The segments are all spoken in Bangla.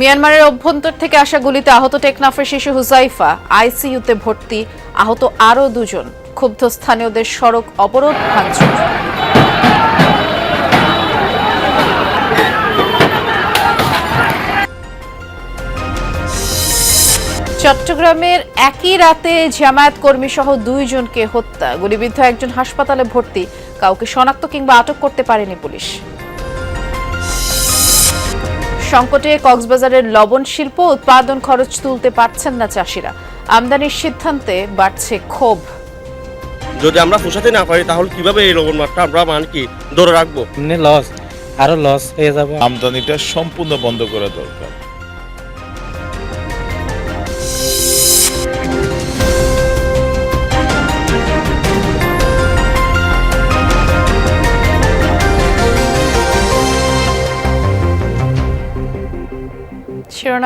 মিয়ানমারের অভ্যন্তর থেকে আসা গুলিতে আহত টেকনাফের শিশু হুজাইফা, আইসিইউতে ভর্তি, আহত আরও দুজন। ক্ষুব্ধ স্থানীয়দের সড়ক অবরোধ ভাঙচুর। চট্টগ্রামের একই রাতে জামায়াত কর্মী সহ দুইজনকে হত্যা। গুলিবিদ্ধ একজন হাসপাতালে ভর্তি। কাউকে শনাক্ত কিংবা আটক করতে পারেনি পুলিশ। সংকটে কক্সবাজারের লবণ শিল্প উৎপাদন খরচ তুলতে পারছেন না চাষিরা। আমদানির সিদ্ধান্তে বাড়ছে ক্ষোভ। যদি আমরা পোষাতে না পারি তাহলে কীভাবে এই লবণ মাঠটা আমরা মান কি ধরে রাখব? লস আরও লস হয়ে যাবে। আমদানিটা সম্পূর্ণ বন্ধ করা দরকার।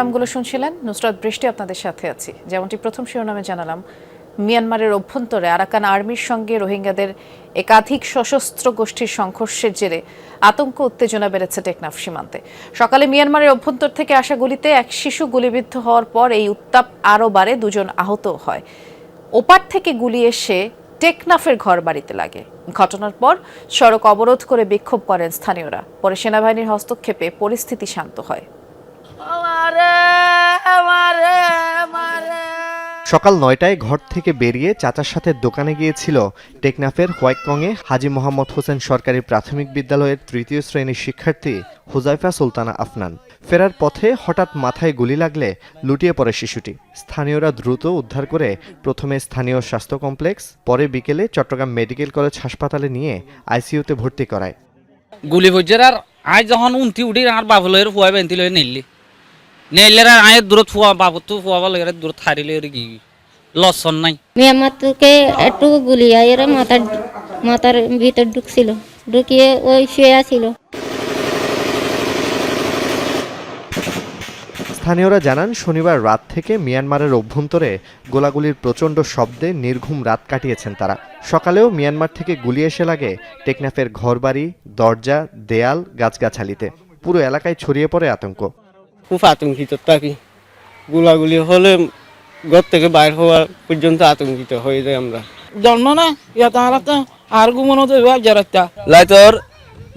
শিরোনামগুলো শুনছিলেন? নুসরাত, বৃষ্টি আপনাদের সাথে আছি। যেমনটি প্রথম শিরোনামে জানালাম, মিয়ানমারের অভ্যন্তরে আরাকান আর্মির সঙ্গে রোহিঙ্গাদের একাধিক সশস্ত্র গোষ্ঠীর সংঘর্ষের জেরে আতঙ্ক, উত্তেজনা বেড়েছে টেকনাফ সীমান্তে। সকালে মিয়ানমারের অভ্যন্তর থেকে আসা গুলিতে এক শিশু গুলিবিদ্ধ হওয়ার পর এই উত্তাপ আরও বাড়ে, দুজন আহত হয়। ওপার থেকে গুলি এসে টেকনাফের ঘর বাড়িতে লাগে। ঘটনার পর সড়ক অবরোধ করে বিক্ষোভ করেন স্থানীয়রা। পরে সেনাবাহিনীর হস্তক্ষেপে পরিস্থিতি শান্ত হয়। সকাল নয়টায় ঘর থেকে বেরিয়ে চাচার সাথে দোকানে গিয়েছিল টেকনাফের হোয়াইটকংয়ে হাজি মোহাম্মদ হোসেন সরকারি প্রাথমিক বিদ্যালয়ের তৃতীয় শ্রেণির শিক্ষার্থী হুজাইফা সুলতানা আফনান। ফেরার পথে হঠাৎ মাথায় গুলি লাগলে লুটিয়ে পড়ে শিশুটি। স্থানীয়রা দ্রুত উদ্ধার করে প্রথমে স্থানীয় স্বাস্থ্য কমপ্লেক্স পরে বিকেলে চট্টগ্রাম মেডিকেল কলেজ হাসপাতালে নিয়ে আইসিইউতে ভর্তি করায়। গুলি ভজ্জের আর আজ যখন উন্তি উঠি আর বাবুলের ফুয়া বেন্তি লই নিলি আয় দূরত ফুয়া বাবু তো ফুয়া দূরত হারিলে কি লসন নাই মিয়ানমার থেকে একটু গুলি এর মাথার মাথার ভিতর ঢুকছিল ঢুকিয়ে ওই শুয়ে আছিল স্থানীয়রা জানান শনিবার রাত থেকে মিয়ানমারের অভ্যন্তরে গোলাগুলির প্রচণ্ড শব্দে নির্ঘুম রাত কাটিয়েছেন তারা। সকালেও মিয়ানমার থেকে গুলি এসে লাগে টেকনাফের ঘরবাড়ি দরজা দেয়াল গাছগাছালিতে। পুরো এলাকায় ছড়িয়ে পড়ে আতঙ্ক। খুব আতঙ্কিত থাকি। গুলাগুলি হলে ঘর থেকে বাইর হওয়া পর্যন্ত আতঙ্কিত হয়ে যায় আমরা। জন্ম না ইয়া তো আর ঘুমানো তো এবার জরাত্তা লাই তোর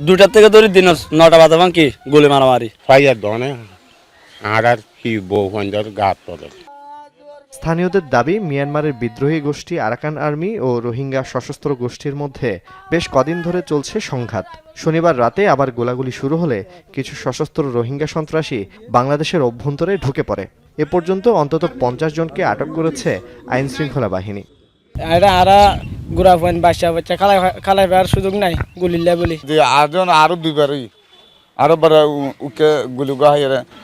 দুটার থেকে ধরি দিন নটা বাজা কি গুলি মারামারি। ফাইয়ার দনে আর আর কি বউ গাত তলে। স্থানীয়দের দাবি মিয়ানমারের বিদ্রোহী গোষ্ঠী আরাকান আর্মি ও রোহিঙ্গা সশস্ত্র গোষ্ঠীর মধ্যে বেশ কদিন ধরে চলছে সংঘাত। শনিবার রাতে আবার গোলাগুলি শুরু হলে কিছু সশস্ত্র রোহিঙ্গা সন্ত্রাসী বাংলাদেশের অভ্যন্তরে ঢুকে পড়ে। এ পর্যন্ত অন্তত পঞ্চাশ জনকে আটক করেছে আইন শৃঙ্খলা বাহিনী। এটা আরা গুড়া ফাইন বাসা বাচ্চা খালাই খালাই পাওয়ার সুযোগ নাই গুলিল্লা বলি যে আরজন আরও দুইবারই আরও বার উকে গুলি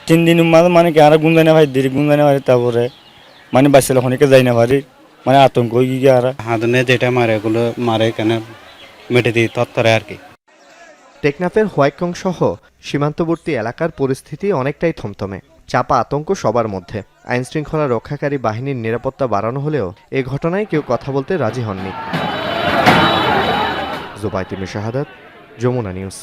তিন দিন মানে কি আর গুন ভাই দেরি গুন না পারি তারপরে মানে বাচ্চা খনিকে যাই না পারি মানে আতঙ্ক হয়ে গিয়ে আর। হাতনে যেটা মারে এগুলো মারে কেন? মেটে দিই তত্তরে আর কি। টেকনাফের হোয়াইকং সহ সীমান্তবর্তী এলাকার পরিস্থিতি অনেকটাই থমথমে। চাপা আতঙ্ক সবার মধ্যে। আইন শৃঙ্খলা রক্ষাকারী বাহিনীর নিরাপত্তা বাড়ানো হলেও এ ঘটনায় কেউ কথা বলতে রাজি হননি। জুবাইতিমি শাহাদাত যমুনা নিউজ।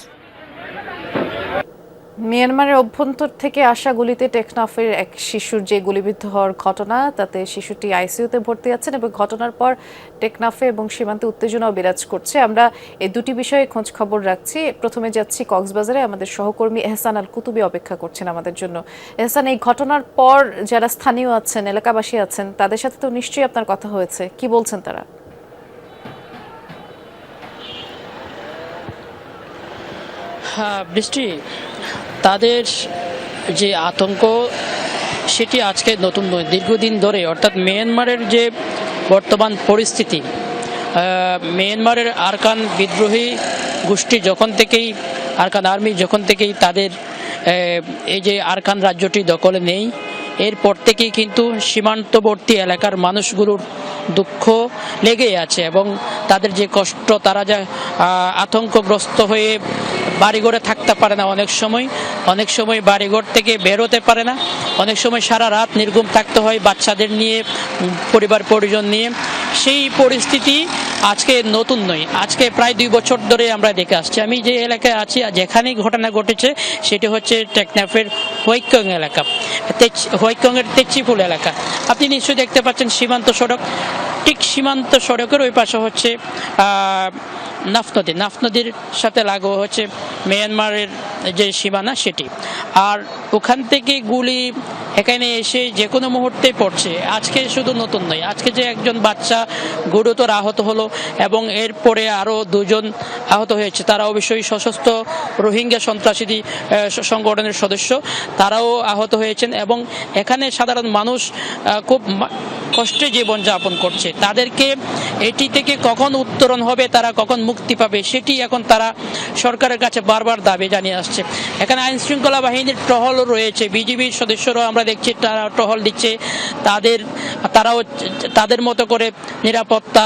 মিয়ানমারের অভ্যন্তর থেকে আসা গুলিতে টেকনাফের এক শিশুর যে গুলিবিদ্ধ হওয়ার ঘটনা, তাতে শিশুটি আইসিইউতে ভর্তি আছেন এবং ঘটনার পর টেকনাফে এবং সীমান্তে উত্তেজনাও বিরাজ করছে। আমরা এই দুটি বিষয়ে খোঁজ খবর রাখছি। প্রথমে যাচ্ছি কক্সবাজারে। আমাদের সহকর্মী এহসান আল কুতুবি অপেক্ষা করছেন আমাদের জন্য। এহসান, এই ঘটনার পর যারা স্থানীয় আছেন, এলাকাবাসী আছেন, তাদের সাথে তো নিশ্চয়ই আপনার কথা হয়েছে। কি বলছেন তারা? হ্যাঁ বৃষ্টি। তাদের যে আতঙ্ক, সেটি আজকে নতুন নয়, দীর্ঘদিন ধরে, অর্থাৎ মিয়ানমারের যে বর্তমান পরিস্থিতি মিয়ানমারের আরকান বিদ্রোহী গোষ্ঠী যখন থেকেই, আরকান আর্মি যখন থেকেই তাদের এই যে আরকান রাজ্যটি দখলে নেই, এরপর থেকেই কিন্তু সীমান্তবর্তী এলাকার মানুষগুলোর দুঃখ লেগেই আছে এবং তাদের যে কষ্ট, তারা যা আতঙ্কগ্রস্ত হয়ে বাড়িঘরে থাকতে পারে না অনেক সময় অনেক সময় বাড়িঘর থেকে বের হতে পারে না। অনেক সময় সারা রাত নির্ঘুম থাকতে হয় বাচ্চাদের নিয়ে, পরিবার পরিজন নিয়ে। সেই পরিস্থিতি আজকে নতুন নয়। আজকে প্রায় দুই বছর ধরে আমরা দেখে আসছি। আমি যে এলাকায় আছি, যেখানেই ঘটনা ঘটেছে, সেটি হচ্ছে টেকনাফের হোয়াইকং এলাকা। হোয়াইকংয়ের তেচিফুল এলাকা। আপনি নিশ্চয়ই দেখতে পাচ্ছেন সীমান্ত সড়ক। ঠিক সীমান্ত সড়কের ওই পাশে হচ্ছে নাফ নদী নাফ নদীর সাথে লাগো হচ্ছে, মিয়ানমারের যে সীমানা সেটি। আর ওখান থেকে গুলি এখানে এসে যে কোনো মুহূর্তে পড়ছে। আজকে শুধু নতুন নয়, আজকে যে একজন বাচ্চা গুরুতর আহত হলো এবং এরপরে আরও দুজন আহত হয়েছে, তারা অবশ্যই সশস্ত্র রোহিঙ্গা সন্ত্রাসী সংগঠনের সদস্য, তারাও আহত হয়েছেন এবং এখানে সাধারণ মানুষ খুব কষ্টে জীবনযাপন করছে। তাদেরকে এটি থেকে কখন উত্তরণ হবে, তারা কখন মুক্তি পাবে, সেটি এখন তারা সরকারের কাছে বারবার দাবি জানিয়ে আসছে। এখানে আইন শৃঙ্খলা বাহিনীর টহল রয়েছে, বিজিবির সদস্যরাও আমরা দেখছি, তারা টহল দিচ্ছে, তাদের, তারাও তাদের মতো করে নিরাপত্তা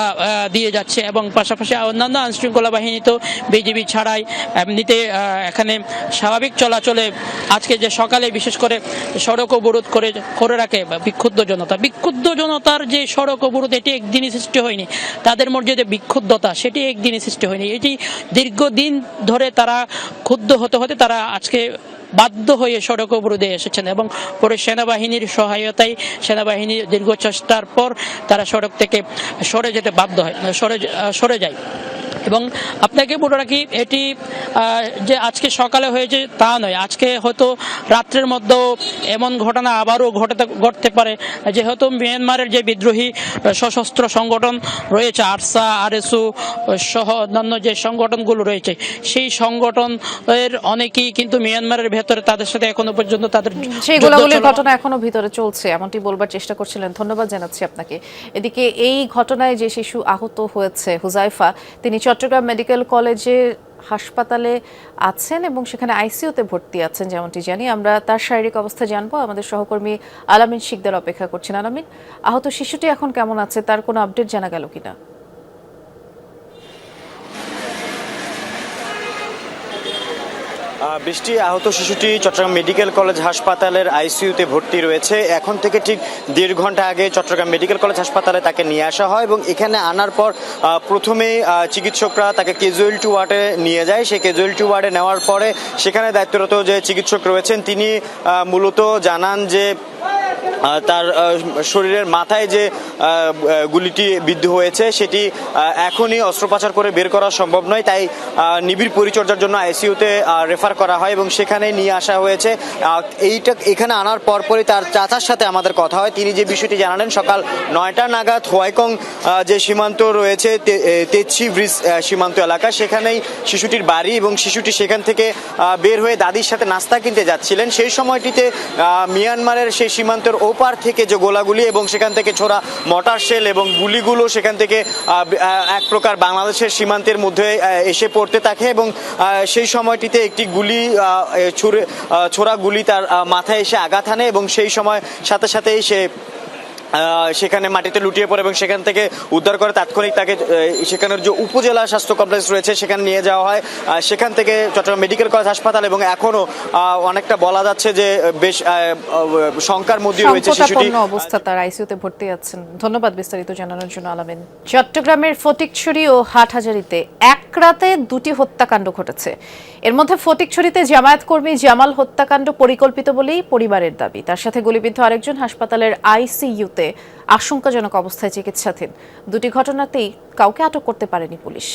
দিয়ে যাচ্ছে এবং পাশাপাশি অন্যান্য আইন শৃঙ্খলা বাহিনী তো বিজিবি ছাড়াই এমনিতে এখানে স্বাভাবিক চলাচলে আজকে যে সকালে বিশেষ করে সড়ক অবরোধ করে করে রাখে বিক্ষুব্ধ জনতা। বিক্ষুব্ধ জনতার যে সড়ক অবরোধ, এটি একদিনই সৃষ্টি হয়নি। তাদের মধ্যে যে বিক্ষুব্ধতা, সেটি একদিনই সৃষ্টি হয়নি। এটি দীর্ঘদিন ধরে তারা ক্ষুব্ধ হতে হতে তারা আজকে বাধ্য হয়ে সড়ক অবরোধে এসেছেন এবং পরে সেনাবাহিনীর সহায়তায় সেনাবাহিনীর দীর্ঘ চেষ্টার পর তারা সড়ক থেকে সরে যেতে বাধ্য হয়, সরে সরে যায়। এবং আপনাকে বলে রাখি, এটি যে আজকে সকালে হয়েছে তা নয়। আজকে হয়তো রাত্রের মধ্যেও এমন ঘটনা আবারও ঘটাতে, ঘটতে পারে, যেহেতু মিয়ানমারের যে বিদ্রোহী সশস্ত্র সংগঠন রয়েছে, আরসা আরএসু সহ অন্যান্য যে সংগঠনগুলো রয়েছে, সেই সংগঠন এর অনেকেই কিন্তু মিয়ানমারের ভেতরে তাদের সাথে এখনও পর্যন্ত তাদের সেই গোলাগুলির ঘটনা এখনও ভিতরে চলছে এমনটি বলবার চেষ্টা করছিলেন। ধন্যবাদ জানাচ্ছি আপনাকে। এদিকে এই ঘটনায় যে শিশু আহত হয়েছে হুজাইফা তিনি চট্টগ্রাম মেডিকেল কলেজে হাসপাতালে আছেন এবং সেখানে আইসিইউতে ভর্তি আছেন যেমনটি জানি। আমরা তার শারীরিক অবস্থা জানব। আমাদের সহকর্মী আলামিন শিকদার অপেক্ষা করছেন। আলামিন আহত শিশুটি এখন কেমন আছে? তার কোনো আপডেট জানা গেল কিনা? বৃষ্টি আহত শিশুটি চট্টগ্রাম মেডিকেল কলেজ হাসপাতালের আইসিইউতে ভর্তি রয়েছে। এখন থেকে ঠিক দেড় ঘণ্টা আগে চট্টগ্রাম মেডিকেল কলেজ হাসপাতালে তাকে নিয়ে আসা হয় এবং এখানে আনার পর প্রথমে চিকিৎসকরা তাকে ক্যাজুয়ালিটি ওয়ার্ডে নিয়ে যায়। সেই ক্যাজুয়ালিটি ওয়ার্ডে নেওয়ার পরে সেখানে দায়িত্বরত যে চিকিৎসক রয়েছেন, তিনি মূলত জানান যে তার শরীরের মাথায় যে গুলিটি বিদ্ধ হয়েছে, সেটি এখনই অস্ত্রোপচার করে বের করা সম্ভব নয়। তাই নিবিড় পরিচর্যার জন্য আইসিইউতে রেফার করা হয় এবং সেখানে নিয়ে আসা হয়েছে। এইটা, এখানে আনার পরপরই তার চাচার সাথে আমাদের কথা হয়। তিনি যে বিষয়টি জানালেন, সকাল নয়টা নাগাদ হোয়াইকং যে সীমান্ত রয়েছে তেচ্ছি ব্রিজ সীমান্ত এলাকা, সেখানেই শিশুটির বাড়ি এবং শিশুটি সেখান থেকে বের হয়ে দাদির সাথে নাস্তা কিনতে যাচ্ছিলেন। সেই সময়টিতে মিয়ানমারের সেই সীমান্তের ওপার থেকে যে গোলাগুলি এবং সেখান থেকে ছোড়া মটার শেল এবং গুলিগুলো সেখান থেকে এক প্রকার বাংলাদেশের সীমান্তের মধ্যে এসে পড়তে থাকে এবং সেই সময়টিতে একটি গুলি ছুড়ে ছোড়া গুলি তার মাথায় এসে আঘাত হানে এবং সেই সময় সাথে সাথেই সে সেখানে মাটিতে লুটিয়ে পড়ে এবং সেখান থেকে উদ্ধার করে তাৎক্ষণিক তাকে সেখানের যে উপজেলা স্বাস্থ্য কমপ্লেক্স রয়েছে সেখানে নিয়ে যাওয়া হয়। সেখান থেকে চট্টগ্রাম মেডিকেল কলেজ হাসপাতাল এবং এখনও অনেকটা বলা যাচ্ছে যে বেশ শঙ্কার মধ্যে রয়েছে শিশুটি। অবস্থা তার আইসিইউতে ভর্তি আছেন। ধন্যবাদ বিস্তারিত জানানোর জন্য আলামিন। চট্টগ্রামের ফটিকছড়ি ও হাটহাজারিতে এক রাতে দুটি হত্যাকাণ্ড ঘটেছে। এর মধ্যে ফটিকছড়িতে জামায়াত কর্মী জামাল হত্যাকাণ্ড পরিকল্পিত বলেই পরিবারের দাবি। তার সাথে গুলিবিদ্ধ আরেকজন হাসপাতালের আইসিইউতে আশঙ্কাজনক অবস্থায় চিকিৎসাধীন। দুটি ঘটনাতেই কাউকে আটক করতে পারেনি পুলিশ।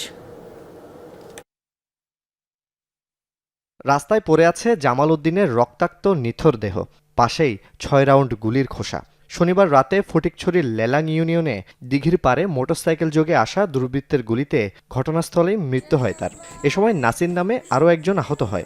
রাস্তায় পড়ে আছে জামাল উদ্দিনের রক্তাক্ত নিথর দেহ। পাশেই ছয় রাউন্ড গুলির খোসা। শনিবার রাতে ফটিকছড়ির লেলাং ইউনিয়নে দিঘির পারে মোটরসাইকেল যোগে আসা দুর্বৃত্তের গুলিতে ঘটনাস্থলেই মৃত্যু হয় তার। এ সময় নাসির নামে আরও একজন আহত হয়।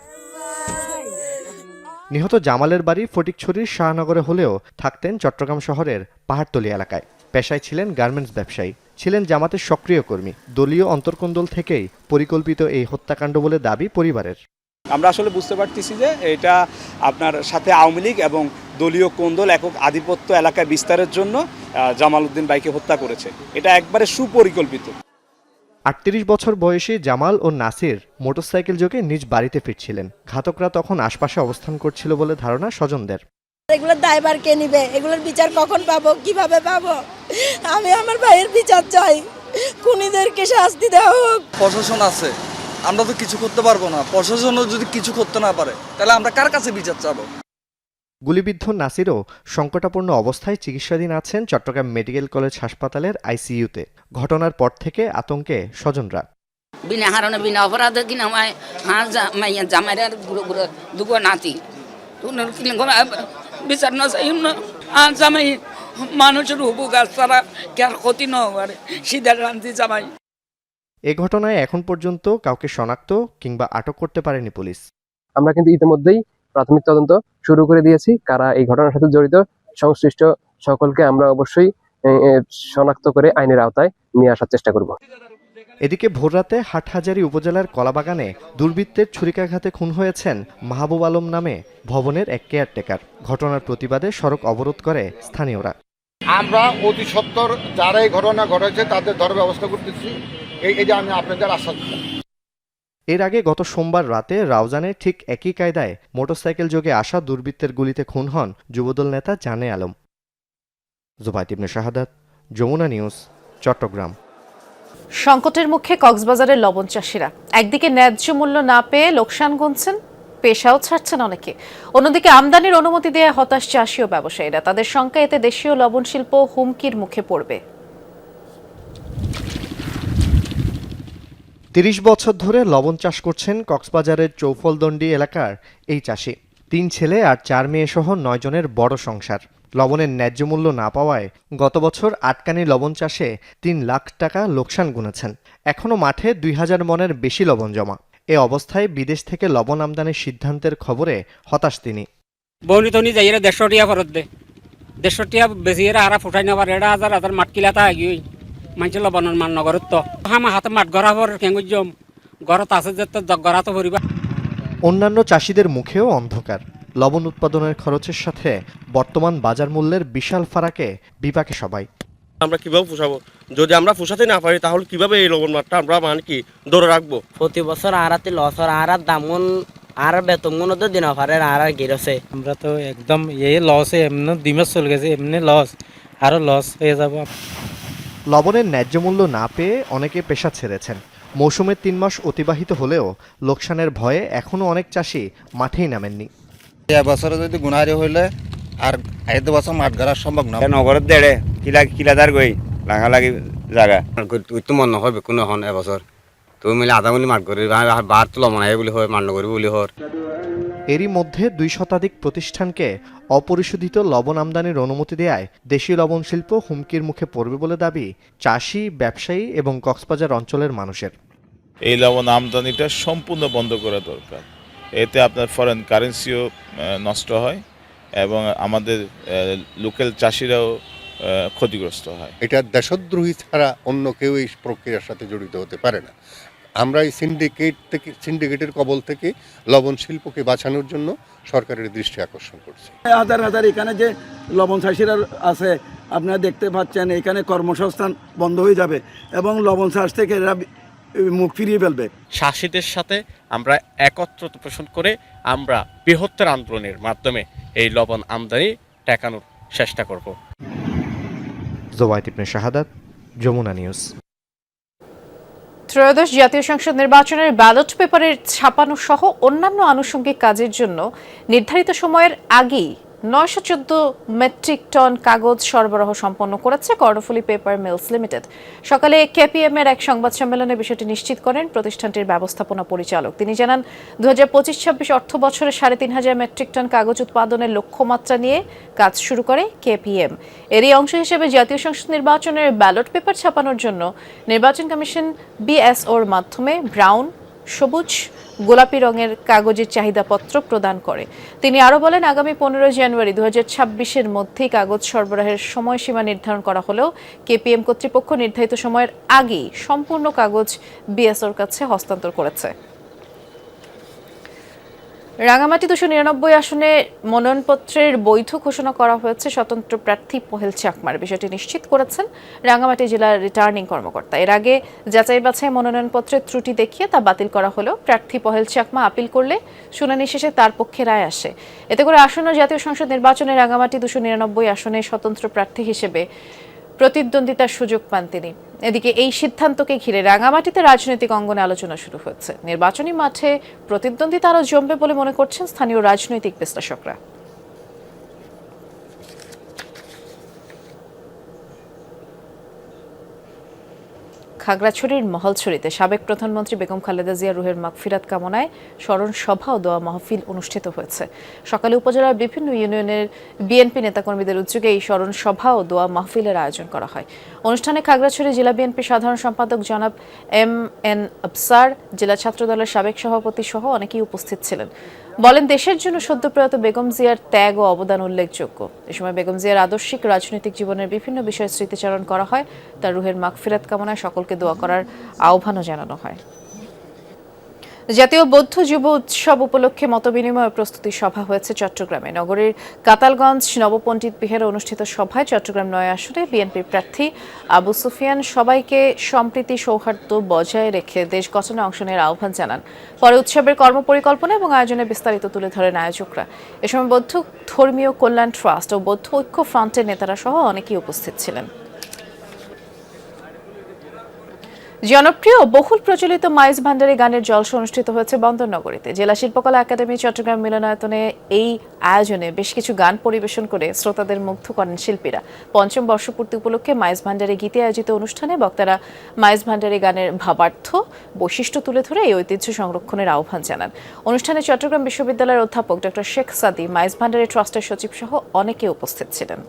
নিহত জামালের বাড়ি ফটিকছড়ির শাহনগরে হলেও থাকতেন চট্টগ্রাম শহরের পাহাড়তলি এলাকায়। পেশায় ছিলেন গার্মেন্টস ব্যবসায়ী। ছিলেন জামাতের সক্রিয় কর্মী। দলীয় অন্তর্কোন্দল থেকেই পরিকল্পিত এই হত্যাকাণ্ড বলে দাবি পরিবারের। আমরা আসলে বুঝতে পারতেছি যে এটা আপনার সাথে আওয়ামী লীগ এবং দলীয় কোন্দল একক আধিপত্য এলাকায় বিস্তারের জন্য জামাল উদ্দিন বাইকে হত্যা করেছে। এটা একবারে সুপরিকল্পিত। আটত্রিশ বছর বয়সী জামাল ও নাসির মোটরসাইকেল যোগে নিজ বাড়িতে ফিরছিলেন। ঘাতকরা তখন আশপাশে অবস্থান করছিল বলে ধারণা স্বজনদের। এগুলোর দায়বার কে নিবে? এগুলোর বিচার কখন পাবো? কীভাবে পাবো? আমি আমার ভাইয়ের বিচার চাই। খুনিদেরকে শাস্তি দেওয়া হোক। প্রশাসন আছে। আমরা তো কিছু করতে পারব না। প্রশাসনও যদি কিছু করতে না পারে তাহলে আমরা কার কাছে বিচার চাবো? গুলিবিদ্ধ নাসিরও সংকটাপন্ন অবস্থায় চিকিৎসাধীন আছেন চট্টগ্রাম মেডিকেল কলেজ হাসপাতালের আইসিইউতে। ঘটনার পর থেকে আতঙ্কে স্বজনরা। বিনা হারণে বিনা অপরাধে কিনা মাই হ্যাঁ মাইয়া জামাইরা গুলো গুলো দুগো নাতি। বিচার না চাই না আর জামাই মানুষের উপকার ছাড়া কে আর ক্ষতি ন করে সিধার রান্তি জামাই। এ ঘটনায় এখন পর্যন্ত কাউকে শনাক্ত কিংবা আটক করতে পারেনি পুলিশ। আমরা কিন্তু ইতিমধ্যেই প্রাথমিক তদন্ত শুরু করে দিয়েছি। কারা এই ঘটনার সাথে জড়িত সংশ্লিষ্ট সকলকে আমরা অবশ্যই শনাক্ত করে আইনের আওতায় নিয়ে আসার চেষ্টা করব। এদিকে ভোররাতে হাটহাজারী উপজেলার কলাবাগানে দুর্বৃত্তের ছুরিকাঘাতে খুন হয়েছেন মাহবুব আলম নামে ভবনের এক কেয়ারটেকার। ঘটনার প্রতিবাদে সড়ক অবরোধ করে স্থানীয়রা। আমরা অতি সত্তর যারা এই ঘটনা ঘটেছে তাদের ধরে ব্যবস্থা করতেছি। এই এই যে আমি আপনাদের আশ্বাস দিলাম। এর আগে গত সোমবার রাতে রাউজানে ঠিক একই কায়দায় মোটরসাইকেল যোগে আসা দুর্বৃত্তের গুলিতে খুন হন যুবদল নেতা জানে আলম। জুবাইদ ইবনে শাহাদাত, যমুনা নিউজ, চট্টগ্রাম। সংকটের মুখে কক্সবাজারের লবণ চাষিরা। একদিকে ন্যায্য মূল্য না পেয়ে লোকসান গুনছেন, পেশাও ছাড়ছেন অনেকে। অন্যদিকে আমদানির অনুমতি দেয়া হতাশ চাষি ও ব্যবসায়ীরা। তাদের শঙ্কা এতে দেশীয় লবণ শিল্প হুমকির মুখে পড়বে। তিরিশ বছর ধরে লবণ চাষ করছেন কক্সবাজারের চৌফলদণ্ডি এলাকার এই চাষি। তিন ছেলে আর চার মেয়ে সহ নয় জনের বড় সংসার। লবণের ন্যায্য মূল্য না পাওয়ায় গত বছর আটকানি লবণ চাষে তিন লাখ টাকা লোকসান গুনেছেন। এখনও মাঠে দুই হাজার মনের বেশি লবণ জমা। এ অবস্থায় বিদেশ থেকে লবণ আমদানির সিদ্ধান্তের খবরে হতাশ তিনি। যাই দেড়শো টিয়া ফেরত দেড়শো টিয়া বেশি এরা আরা ফুটাই নেবার এটা হাজার হাজার মাট কিলা তা মানুষের লবণের মান নগরত তো আমার হাতে মাঠ গড়া পর কেঙ্গুজম ঘরত আছে যে তো গড়া তো ভরিবা। অন্যান্য চাষিদের মুখেও অন্ধকার। লবণ উৎপাদনের খরচের সাথে বর্তমান বাজার মূল্যের বিশাল ফারাকে বিপাকে সবাই। আমরা কীভাবে পোষাবো? যদি আমরা পোষাতে না পারি তাহলে কীভাবে এই লবণ মাঠটা আমরা মানে কি ধরে রাখব? প্রতি বছর আরাতে লস আর আর দামন আর বেতন তো দিন পারে আর আর গিরছে আমরা তো একদম এই লসে এমনি দিমাস চলে গেছে এমনি লস। আরও লস হয়ে যাব। লবণের ন্যায্য মূল্য না পেয়ে অনেকে পেশা ছেড়েছেন। মৌসুমের তিন মাস অতিবাহিত হলেও লোকসানের ভয়ে এখনও অনেক চাষি মাঠেই নামেননি। এবছরে যদি গুণারি হইলে আর এই বছর মাঠ গড়ার সম্ভব না। নগরের দেড়ে। কিলা কিলাদার গই। লাগা লাগি জায়গা তো মন নহয় কোনো হন এবছর তুমি মিলে আধা মিলি মাঠ করি বার তো লমন আহে বুলি হয় মান নগরি বুলি হর এরই মধ্যে দুই শতাধিক প্রতিষ্ঠানকে অপরিশোধিত লবণ আমদানির অনুমতি দেয়ায় দেশীয় লবণ শিল্প হুমকির মুখে পড়বে বলে দাবি চাষি ব্যবসায়ী এবং কক্সবাজার অঞ্চলের মানুষের। এই লবণ আমদানিটা সম্পূর্ণ বন্ধ করা দরকার। এতে আপনার ফরেন কারেন্সিও নষ্ট হয় এবং আমাদের লোকাল চাষিরাও ক্ষতিগ্রস্ত হয়। এটা দেশদ্রোহী ছাড়া অন্য কেউ এই প্রক্রিয়ার সাথে জড়িত হতে পারে না। আমরা এই সিন্ডিকেট থেকে সিন্ডিকেটের কবল থেকে লবণ শিল্পকে বাঁচানোর জন্য সরকারের দৃষ্টি আকর্ষণ করছি। হাজার হাজার এখানে যে লবণ চাষিরা আছে আপনারা দেখতে পাচ্ছেন এখানে কর্মসংস্থান বন্ধ হয়ে যাবে এবং লবণ চাষ থেকে এরা মুখ ফিরিয়ে ফেলবে। চাষিদের সাথে আমরা একত্রতা পোষণ করে আমরা বৃহত্তর আন্দোলনের মাধ্যমে এই লবণ আমদানি টেকানোর চেষ্টা করব। জোবাইদ ইবনে শাহাদাত যমুনা নিউজ। ত্রয়োদশ জাতীয় সংসদ নির্বাচনের ব্যালট পেপারের ছাপানো সহ অন্যান্য আনুষঙ্গিক কাজের জন্য নির্ধারিত সময়ের আগেই নয়শো চোদ্দ মেট্রিক টন কাগজ সরবরাহ সম্পন্ন করেছে কর্ণফুলী পেপার মিলস লিমিটেড। সকালে কেপিএম এর এক সংবাদ সম্মেলনে বিষয়টি নিশ্চিত করেন প্রতিষ্ঠানটির ব্যবস্থাপনা পরিচালক। তিনি জানান দু হাজার পঁচিশ ছাব্বিশ অর্থ বছরে সাড়ে তিন হাজার মেট্রিক টন কাগজ উৎপাদনের লক্ষ্যমাত্রা নিয়ে কাজ শুরু করে কেপিএম। এরই অংশ হিসেবে জাতীয় সংসদ নির্বাচনের ব্যালট পেপার ছাপানোর জন্য নির্বাচন কমিশন বিএসওর মাধ্যমে ব্রাউন, সবুজ গোলাপি রঙের কাগজের চাহিদাপত্র প্রদান করে। তিনি আরও বলেন, আগামী পনেরো জানুয়ারি দু হাজার মধ্যেই কাগজ সরবরাহের সময়সীমা নির্ধারণ করা হলেও কেপিএম কর্তৃপক্ষ নির্ধারিত সময়ের আগেই সম্পূর্ণ কাগজ বিএসওর কাছে হস্তান্তর করেছে। রাঙামাটি দুশো নিরানব্বই আসনে মনোনয়নপত্রের বৈধ ঘোষণা করা হয়েছে। স্বতন্ত্র প্রার্থী পহেল চাকমার। বিষয়টি নিশ্চিত করেছেন রাঙামাটি জেলার রিটার্নিং কর্মকর্তা। এর আগে যাচাই বাছাই মনোনয়নপত্রের ত্রুটি দেখিয়ে তা বাতিল করা হলেও প্রার্থী পহেল চাকমা আপিল করলে শুনানি শেষে তার পক্ষে রায় আসে। এতে করে আসন্ন জাতীয় সংসদ নির্বাচনে রাঙামাটি দুশো নিরানব্বই আসনে স্বতন্ত্র প্রার্থী হিসেবে প্রতিদ্বন্দ্বিতার সুযোগ পান তিনি। এদিকে এই সিদ্ধান্তকে ঘিরে রাঙামাটিতে রাজনৈতিক অঙ্গনে আলোচনা শুরু হচ্ছে নির্বাচনী মাঠে প্রতিদ্বন্দ্বিতা আরও জমবে বলে মনে করছেন স্থানীয় রাজনৈতিক বিশ্লেষকরা। খাগড়াছড়ির মহলছড়িতে সাবেক প্রধানমন্ত্রী বেগম খালেদা জিয়া রুহের মাগফিরাত কামনায় স্মরণ সভা ও দোয়া মাহফিল অনুষ্ঠিত হয়েছে। সকালে উপজেলার বিভিন্ন ইউনিয়নের বিএনপি নেতাকর্মীদের উদ্যোগে এই স্মরণ সভা ও দোয়া মাহফিলের আয়োজন করা হয়। অনুষ্ঠানে খাগড়াছড়ি জেলা বিএনপি সাধারণ সম্পাদক জনাব এম এন আফসার জেলা ছাত্রদলের সাবেক সভাপতি সহ অনেকেই উপস্থিত ছিলেন। বলেন, দেশের জন্য সদ্যপ্রয়াত বেগম জিয়ার ত্যাগ ও অবদান উল্লেখযোগ্য। এ সময় বেগম জিয়ার আদর্শিক রাজনৈতিক জীবনের বিভিন্ন বিষয়ে স্মৃতিচারণ করা হয়। তার রুহের মাগফিরাত কামনায় সকলকে দোয়া করার আহ্বানও জানানো হয়। জাতীয় বৌদ্ধ যুব উৎসব উপলক্ষে মতবিনিময় প্রস্তুতি সভা হয়েছে চট্টগ্রামে। নগরীর কাতালগঞ্জ নবপণ্ডিত বিহারে অনুষ্ঠিত সভায় চট্টগ্রাম নয় আসনে বিএনপি প্রার্থী আবু সুফিয়ান সবাইকে সম্প্রীতি সৌহার্দ্য বজায় রেখে দেশ গঠনে অংশ নেওয়ার আহ্বান জানান। পরে উৎসবের কর্মপরিকল্পনা এবং আয়োজনে বিস্তারিত তুলে ধরেন আয়োজকরা। এ সময় বৌদ্ধ ধর্মীয় কল্যাণ ট্রাস্ট ও বৌদ্ধ ঐক্য ফ্রন্টের নেতারা সহ অনেকেই উপস্থিত ছিলেন। জনপ্রিয় বহুল প্রচলিত মাইজ ভান্ডারি গানের জলসা অনুষ্ঠিত হয়েছে বন্দরনগরীতে। জেলা শিল্পকলা একাডেমি, চট্টগ্রাম মিলনায়তনে এই আয়োজনে বেশ কিছু গান পরিবেশন করে শ্রোতাদের মুগ্ধ করেন শিল্পীরা। পঞ্চম বর্ষপূর্তি উপলক্ষে মাইজ ভান্ডারি গীতে আয়োজিত অনুষ্ঠানে বক্তারা মাইজ ভান্ডারি গানের ভাবার্থ, বৈশিষ্ট্য তুলে ধরে এই ঐতিহ্য সংরক্ষণের আহ্বান জানান। অনুষ্ঠানে চট্টগ্রাম বিশ্ববিদ্যালয়ের অধ্যাপক ডক্টর শেখ সাদি, মাইজ ভান্ডারি ট্রাস্টের সচিব সহ অনেকে উপস্থিত ছিলেন।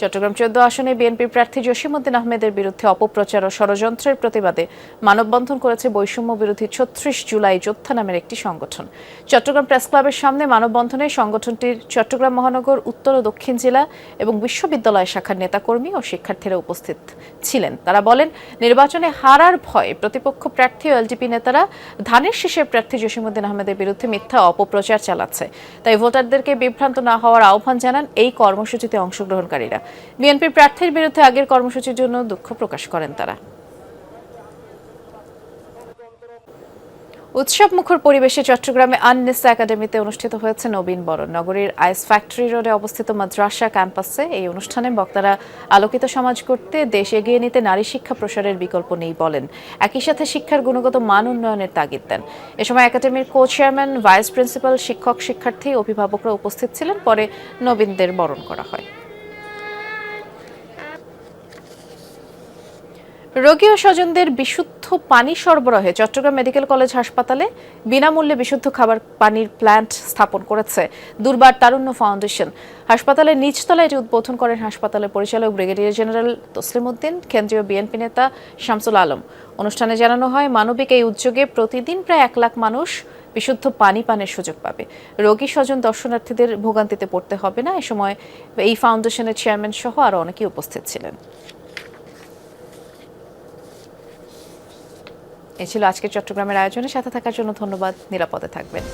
চট্টগ্রাম চোদ্দ আসনে বিএনপি প্রার্থী জসিমউদ্দিন আহমেদের বিরুদ্ধে অপপ্রচার ও ষড়যন্ত্রের প্রতিবাদে মানববন্ধন করেছে বৈষম্য বিরোধী ছত্রিশ জুলাই যোদ্ধা নামের একটি সংগঠন। চট্টগ্রাম প্রেস ক্লাবের সামনে মানববন্ধনে সংগঠনটির চট্টগ্রাম মহানগর, উত্তর ও দক্ষিণ জেলা এবং বিশ্ববিদ্যালয় শাখার নেতাকর্মী ও শিক্ষার্থীরা উপস্থিত ছিলেন। তারা বলেন, নির্বাচনে হারার ভয়ে প্রতিপক্ষ প্রার্থী ও এলডিপি নেতারা ধানের শীষের প্রার্থী জসিমউদ্দিন আহমেদের বিরুদ্ধে মিথ্যা অপপ্রচার চালাচ্ছে। তাই ভোটারদেরকে বিভ্রান্ত না হওয়ার আহ্বান জানান এই কর্মসূচিতে অংশগ্রহণকারীরা। বিএনপি প্রার্থীর বিরুদ্ধে আগের কর্মসূচির জন্য দুঃখ প্রকাশ করেন তারা। উৎসব মুখর পরিবেশে চট্টগ্রামে আননেসা একাডেমিতে অনুষ্ঠিত হয়েছে নবীন বরণ। নগরীর আইস ফ্যাক্টরি রোডে অবস্থিত মাদ্রাসা ক্যাম্পাসে এই অনুষ্ঠানে বক্তারা আলোকিত সমাজ করতে, দেশ এগিয়ে নিতে নারী শিক্ষা প্রসারের বিকল্প নেই বলেন। একই সাথে শিক্ষার গুণগত মান উন্নয়নের তাগিদ দেন। এ সময় একাডেমির কো চেয়ারম্যান ভাইস প্রিন্সিপাল, শিক্ষক, শিক্ষার্থী, অভিভাবকরা উপস্থিত ছিলেন। পরে নবীনদের বরণ করা হয়। রোগী ও স্বজনদের বিশুদ্ধ পানি সরবরাহে চট্টগ্রাম মেডিকেল কলেজ হাসপাতালে বিনামূল্যে বিশুদ্ধ খাবার পানির প্ল্যান্ট স্থাপন করেছে দুর্বার তারুণ্য ফাউন্ডেশন। হাসপাতালের নিচতলায় এটি উদ্বোধন করেন হাসপাতালের পরিচালক ব্রিগেডিয়ার জেনারেল তসলিম উদ্দিন, কেন্দ্রীয় বিএনপি নেতা শামসুল আলম। অনুষ্ঠানে জানানো হয়, মানবিক এই উদ্যোগে প্রতিদিন প্রায় এক লাখ মানুষ বিশুদ্ধ পানি পানের সুযোগ পাবে। রোগী, স্বজন, দর্শনার্থীদের ভোগান্তিতে পড়তে হবে না। এ সময় এই ফাউন্ডেশনের চেয়ারম্যান সহ আরও অনেকেই উপস্থিত ছিলেন। এ ছিল আজকের চট্টগ্রামের আয়োজনে। সাথে থাকার জন্য ধন্যবাদ। নিরাপদে থাকবেন।